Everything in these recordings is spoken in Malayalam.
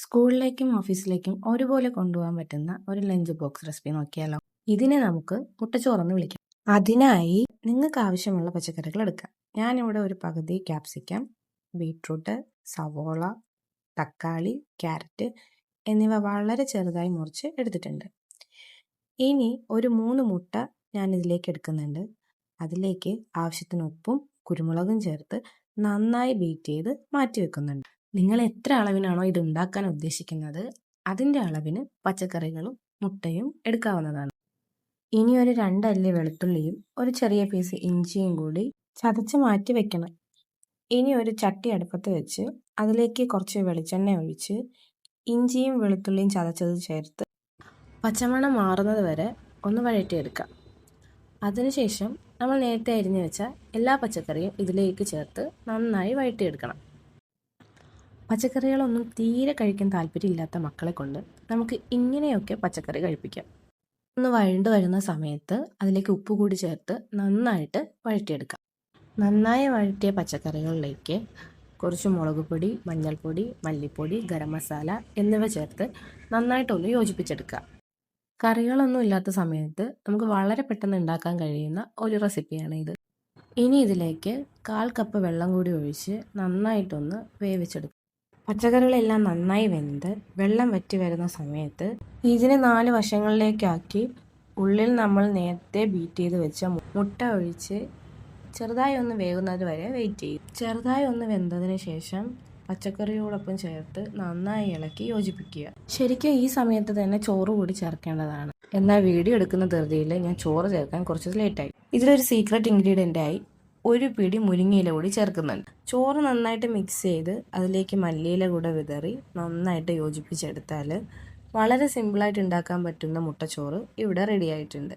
സ്കൂളിലേക്കും ഓഫീസിലേക്കും ഒരുപോലെ കൊണ്ടുപോകാൻ പറ്റുന്ന ഒരു ലഞ്ച് ബോക്സ് റെസിപ്പി നോക്കിയാലോ? ഇതിനെ നമുക്ക് മുട്ടച്ചോറെന്ന് വിളിക്കാം. അതിനായി നിങ്ങൾക്ക് ആവശ്യമുള്ള പച്ചക്കറികൾ എടുക്കാം. ഞാനിവിടെ ഒരു പകുതി ക്യാപ്സിക്കം ബീട്രൂട്ട് സവോള തക്കാളി ക്യാരറ്റ് എന്നിവ വളരെ ചെറുതായി മുറിച്ച് എടുത്തിട്ടുണ്ട്. ഇനി ഒരു മൂന്ന് മുട്ട ഞാൻ ഇതിലേക്ക് എടുക്കുന്നുണ്ട്. അതിലേക്ക് ആവശ്യത്തിന് ഉപ്പും കുരുമുളകും ചേർത്ത് നന്നായി ബീറ്റ് ചെയ്ത് മാറ്റി വെക്കുന്നുണ്ട് നിങ്ങൾ എത്ര അളവിനാണോ ഇത് ഉണ്ടാക്കാൻ ഉദ്ദേശിക്കുന്നത് അതിന്റെ അളവിന് പച്ചക്കറികളും മുട്ടയും എടുക്കാവുന്നതാണ്. ഇനി ഒരു രണ്ടല്ലി വെളുത്തുള്ളിയും ഒരു ചെറിയ പീസ് ഇഞ്ചിയും കൂടി ചതച്ച് മാറ്റി വെക്കണം. ഇനി ഒരു ചട്ടി അടുപ്പത്ത് വെച്ച് അതിലേക്ക് കുറച്ച് വെളിച്ചെണ്ണ ഒഴിച്ച് ഇഞ്ചിയും വെളുത്തുള്ളിയും ചതച്ചത് ചേർത്ത് പച്ചമണം മാറുന്നത് വരെ ഒന്ന് വഴറ്റിയെടുക്കാം. അതിനുശേഷം നമ്മൾ നേരത്തെ അരിഞ്ഞു വെച്ച എല്ലാ പച്ചക്കറിയും ഇതിലേക്ക് ചേർത്ത് നന്നായി വഴറ്റിയെടുക്കണം. പച്ചക്കറികളൊന്നും തീരെ കഴിക്കാൻ താല്പര്യമില്ലാത്ത മക്കളെ കൊണ്ട് നമുക്ക് ഇങ്ങനെയൊക്കെ പച്ചക്കറി കഴിപ്പിക്കാം. ഒന്ന് വഴണ്ട് വരുന്ന സമയത്ത് അതിലേക്ക് ഉപ്പ് കൂടി ചേർത്ത് നന്നായിട്ട് വഴറ്റിയെടുക്കാം. നന്നായി വഴറ്റിയ പച്ചക്കറികളിലേക്ക് കുറച്ച് മുളക് പൊടി മഞ്ഞൾപ്പൊടി മല്ലിപ്പൊടി ഗരം മസാല എന്നിവ ചേർത്ത് നന്നായിട്ടൊന്ന് യോജിപ്പിച്ചെടുക്കുക. കറികളൊന്നും ഇല്ലാത്ത സമയത്ത് നമുക്ക് വളരെ പെട്ടെന്ന് ഉണ്ടാക്കാൻ കഴിയുന്ന ഒരു റെസിപ്പിയാണ് ഇത്. ഇനി ഇതിലേക്ക് കാൽ കപ്പ് വെള്ളം കൂടി ഒഴിച്ച് നന്നായിട്ടൊന്ന് വേവിച്ചെടുക്കുക പച്ചക്കറികളെല്ലാം നന്നായി വെന്ത് വെള്ളം വറ്റി വരുന്ന സമയത്ത് ഇതിനെ നാല് വശങ്ങളിലേക്കാക്കി ഉള്ളിൽ നമ്മൾ നേരത്തെ ബീറ്റ് ചെയ്ത് വെച്ച മുട്ട ഒഴിച്ച് ചെറുതായി ഒന്ന് വേകുന്നത് വരെ വെയിറ്റ് ചെയ്യും. ചെറുതായി ഒന്ന് വെന്തതിന് ശേഷം പച്ചക്കറിയോടൊപ്പം ചേർത്ത് നന്നായി ഇളക്കി യോജിപ്പിക്കുക. ശരിക്കും ഈ സമയത്ത് തന്നെ ചോറ് കൂടി ചേർക്കേണ്ടതാണ്. എന്നാൽ വീഡിയോ എടുക്കുന്ന ധൃതിയിൽ ഞാൻ ചോറ് ചേർക്കാൻ കുറച്ച് ലേറ്റായി ഇതിലൊരു സീക്രട്ട് ഇൻഗ്രീഡിയന്റായി ഒരു പിടി മുരിങ്ങയില കൂടി ചേർക്കുന്നുണ്ട്. ചോറ് നന്നായിട്ട് മിക്സ് ചെയ്ത് അതിലേക്ക് മല്ലിയില കൂടെ വിതറി നന്നായിട്ട് യോജിപ്പിച്ചെടുത്താൽ വളരെ സിമ്പിളായിട്ട് ഉണ്ടാക്കാൻ പറ്റുന്ന മുട്ടച്ചോറ് ഇവിടെ റെഡി ആയിട്ടുണ്ട്.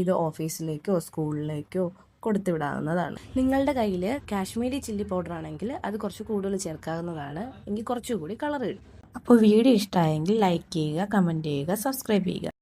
ഇത് ഓഫീസിലേക്കോ സ്കൂളിലേക്കോ കൊടുത്തുവിടാവുന്നതാണ് നിങ്ങളുടെ കയ്യിൽ കാശ്മീരി ചില്ലി പൗഡർ ആണെങ്കിൽ അത് കുറച്ച് കൂടുതൽ ചേർക്കാവുന്നതാണ്. എനിക്ക് കുറച്ചുകൂടി കളർ കിട്ടും അപ്പോൾ വീഡിയോ ഇഷ്ടമായെങ്കിൽ ലൈക്ക് ചെയ്യുക കമന്റ് ചെയ്യുക സബ്സ്ക്രൈബ് ചെയ്യുക.